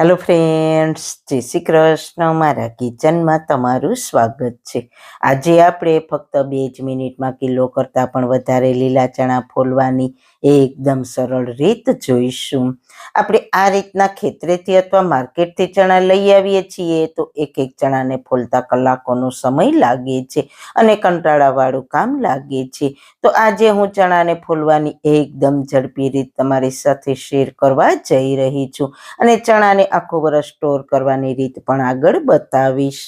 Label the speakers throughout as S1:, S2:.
S1: Hello friends જય શ્રી કૃષ્ણ. મારા કિચનમાં તમારું સ્વાગત છે. આજે આપણે ફક્ત બે જ મિનિટમાં કિલો કરતાં પણ વધારે લીલા ચણા ફોલવાની એકદમ સરળ રીત જોઈશું. આપણે આ રીતના ખેતરેથી અથવા માર્કેટથી ચણા લઈ આવીએ છીએ તો એક એક ચણાને ફોલતા કલાકોનો સમય લાગે છે અને કંટાળાવાળું કામ લાગે છે. તો આજે હું ચણાને ફોલવાની એકદમ ઝડપી રીત તમારી સાથે શેર કરવા જઈ રહી છું અને ચણાને આખું વર્ષ સ્ટોર કરવાની રીત પણ આગળ બતાવીશ.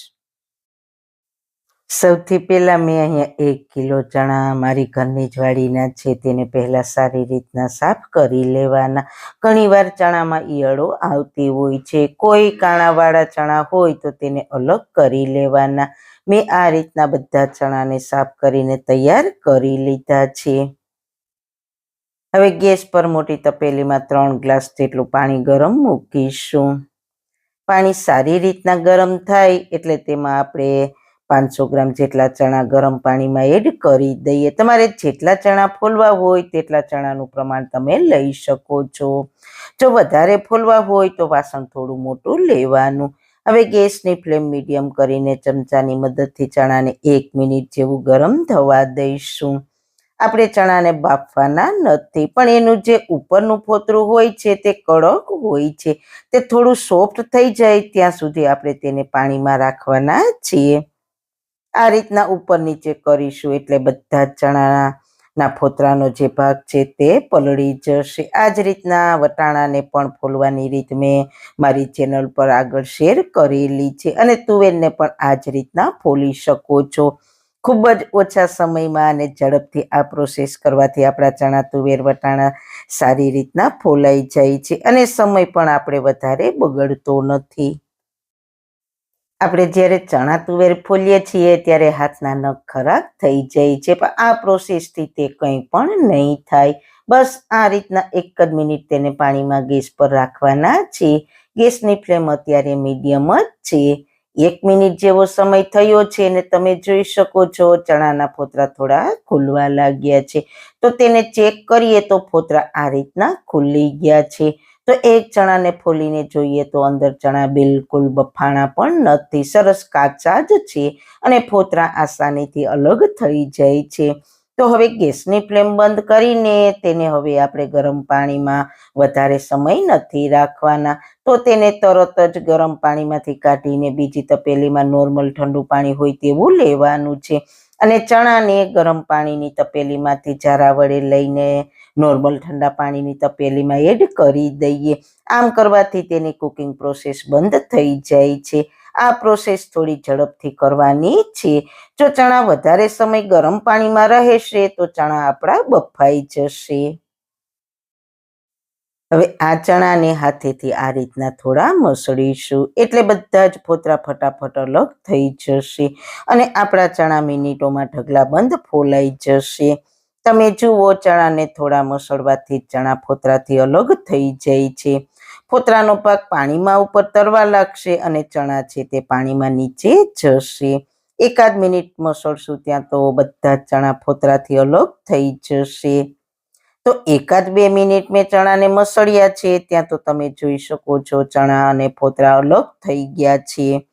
S1: સૌથી પહેલા મેં અહીંયા એક કિલો ચણા મારી ઘરની જ વાડીના છે, તેને પહેલા સારી રીતના સાફ કરી લેવાના. ઘણીવાર ચણામાં ઈયળો આવતી હોય છે, કોઈ કાણાવાળા ચણા હોય તો તેને અલગ કરી લેવાના. મેં આ રીતના બધા ચણાને સાફ કરીને તૈયાર કરી લીધા છે. હવે ગેસ પર મોટી તપેલીમાં ત્રણ ગ્લાસ જેટલું પાણી ગરમ મૂકીશું. પાણી સારી રીતના ગરમ થાય એટલે તેમાં આપણે પાંચસો ગ્રામ જેટલા ચણા ગરમ પાણીમાં એડ કરી દઈએ. તમારે જેટલા ચણા ફોલવા હોય તેટલા ચણાનું પ્રમાણ તમે લઈ શકો છો. જો વધારે ફોલવા હોય તો વાસણ થોડું મોટું લેવાનું. હવે ગેસની ફ્લેમ મીડિયમ કરીને ચમચાની મદદથી ચણાને એક મિનિટ જેવું ગરમ થવા દઈશું. આપણે ચણાને બાફવાના નથી. પણ એનું જે ઉપરનું ફોતરું હોય છે તે કડક હોય છે. તે થોડું સોફ્ટ થઈ જાય ત્યાં સુધી આપણે તેને પાણીમાં રાખવાના છીએ. આ રીતના ઉપર નીચે કરીશું એટલે બધા ચણાના ફોતરાનો જે ભાગ છે તે પલળી જશે. આ જ રીતના વટાણાને પણ ફોલવાની રીત મેં મારી ચેનલ પર આગળ શેર કરેલી છે. અને તુવેરને પણ આ જ રીતના ફોલી શકો છો. ખૂબ જ ઓછા સમયમાં અને ઝડપથી આ પ્રોસેસ કરવાથી આપણા ચણા તુવેર વટાણા સારી રીતના ફોલાઈ જાય છે અને સમય પણ આપણે વધારે બગડતો નથી. આપણે જ્યારે ચણા તુવેર ફોલીએ છીએ ત્યારે હાથના નખ ખરાબ થઈ જાય છે, પણ આ પ્રોસેસથી તે કંઈ પણ નહીં થાય. બસ આ રીતના એક જ મિનિટ તેને પાણીમાં ગેસ પર રાખવાના છે. ગેસની ફ્લેમ અત્યારે મીડિયમ જ છે. એક મિનિટ જેવો સમય થયો છે ને તમે જોઈ શકો છો ચણાના ફોતરા થોડા ખુલવા લાગ્યા છે. તો તેને ચેક કરીએ તો ફોતરા આ રીતના ખુલી ગયા છે. તો એક ચણાને ફોલીને જોઈએ તો અંદર ચણા બિલકુલ બફાણા પણ નથી, સરસ કાચા જ છે અને ફોતરા આસાનીથી અલગ થઈ જાય છે. તો હવે ગેસની ફ્લેમ બંધ કરીને તેને હવે આપણે ગરમ પાણીમાં વધારે સમય નથી રાખવાના. તો તેને તરત જ ગરમ પાણીમાંથી કાઢીને બીજી તપેલીમાં નોર્મલ ઠંડુ પાણી હોય તેવું લેવાનું છે. અને ચણાને ગરમ પાણીની તપેલીમાંથી જારા વડે લઈને નોર્મલ ઠંડા પાણીની તપેલીમાં એડ કરી દઈએ. આમ કરવાથી તેની કુકિંગ પ્રોસેસ બંધ થઈ જાય છે. આ પ્રોસેસ થોડી ઝડપથી કરવાની છે. જો ચણા વધારે સમય ગરમ પાણીમાં રહેશે, તો ચણા આપણા બફાઈ જશે. હવે આ ચણાને હાથેથી આ રીતના થોડા મસળીશું. એટલે બધા જ ફોતરા ફટાફટ અલગ થઈ જશે અને આપણા ચણા મિનિટોમાં ઢગલા બંધ ફોલાઈ જશે. તમે જુઓ, ચણાને થોડા મસળવાથી, ચણા ફોતરાથી અલગ થઈ જાય છે. ફોતરાનો પાક પાણીમાં ઉપર તરવા લાગશે અને ચણા છે તે પાણીમાં નીચે જશે. એકાદ મિનિટ મસળશું ત્યાં તો બધા ચણા ફોતરાથી અલગ થઈ જશે. તો એકાદ બે મિનિટ મેં ચણાને મસળ્યા છે, ત્યાં તો તમે જોઈ શકો છો ચણા અને ફોતરા અલગ થઈ ગયા છે.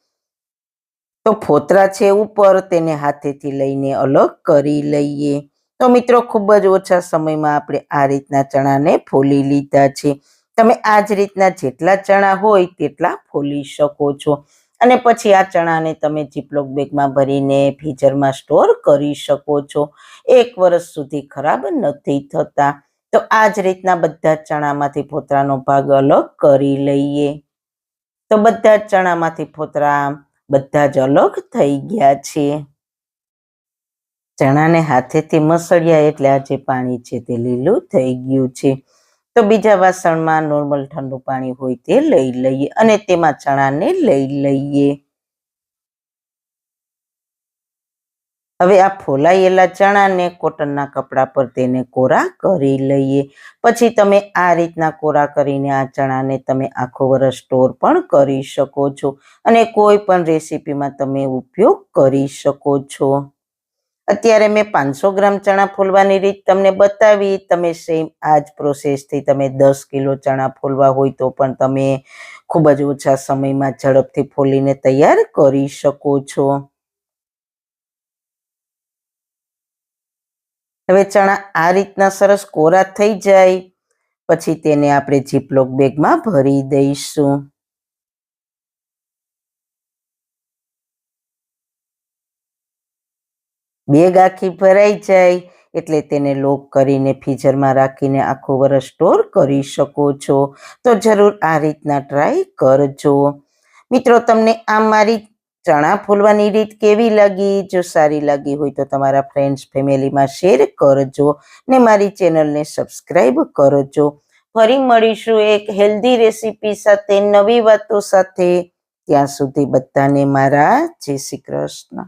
S1: તો ફોતરા છે ઉપર, તેને હાથેથી લઈને અલગ કરી લઈએ. તો મિત્રો, ખૂબ જ ઓછા સમયમાં આપણે આ રીતના ચણાને ફોલી લીધા છે. તમે આ જ રીતના જેટલા ચણા હોય તેટલા ફોલી શકો છો. અને પછી આ ચણાને તમે જીપલોક બેગમાં ભરીને ફ્રીઝરમાં સ્ટોર કરી શકો છો. એક વર્ષ સુધી ખરાબ નથી થતા. તો આ જ રીતના બધા ચણામાંથી ફોતરાનો ભાગ અલગ કરી લઈએ. તો બધા જ ચણામાંથી ફોતરા બધા જ અલગ થઈ ગયા છે. ચણાને હાથેથી મસળ્યા એટલે આ જે પાણી છે તે લીલું થઈ ગયું છે. તો બીજા વાસણમાં નોર્મલ ઠંડુ પાણી હોય તે લઈ લઈએ અને તેમાં ચણાને લઈ લઈએ. હવે આ ફોલાયેલા ચણાને કોટનના કપડા પર તેને કોરા કરી લઈએ. પછી તમે આ રીતના કોરા કરીને આ ચણાને તમે આખો વર્ષ સ્ટોર પણ કરી શકો છો અને કોઈ પણ રેસીપીમાં તમે ઉપયોગ કરી શકો છો. અત્યારે મેં પાંચસો ગ્રામ ચણા ફોલવાની રીત તમને બતાવી. તમે સેમ આ જ પ્રોસેસથી તમે દસ કિલો ચણા ફોલવા હોય તો પણ તમે ખૂબ જ ઓછા સમયમાં ઝડપથી ફોલીને તૈયાર કરી શકો છો. હવે ચણા આ રીતના સરસ કોરા થઈ જાય. પછી તેને આપણે જીપલોક બેગમાં ભરી દઈશું. બેગ આખી ભરાઈ જાય, એટલે તેને લોક કરીને ફ્રીઝરમાં રાખીને આખું વર્ષ સ્ટોર કરી શકો છો. તો જરૂર આ રીતના ટ્રાય કરજો. મિત્રો, તમને આ મારી ચણા ફૂલવાની રીત કેવી લાગી? જો સારી લાગી હોય તો તમારા ફ્રેન્ડ્સ ફેમિલીમાં શેર કરજો ને મારી ચેનલને સબસ્ક્રાઈબ કરજો. ફરી મળીશું એક હેલ્ધી રેસીપી સાથે, નવી વાતો સાથે. ત્યાં સુધી બધાને મારા જય શ્રી કૃષ્ણ.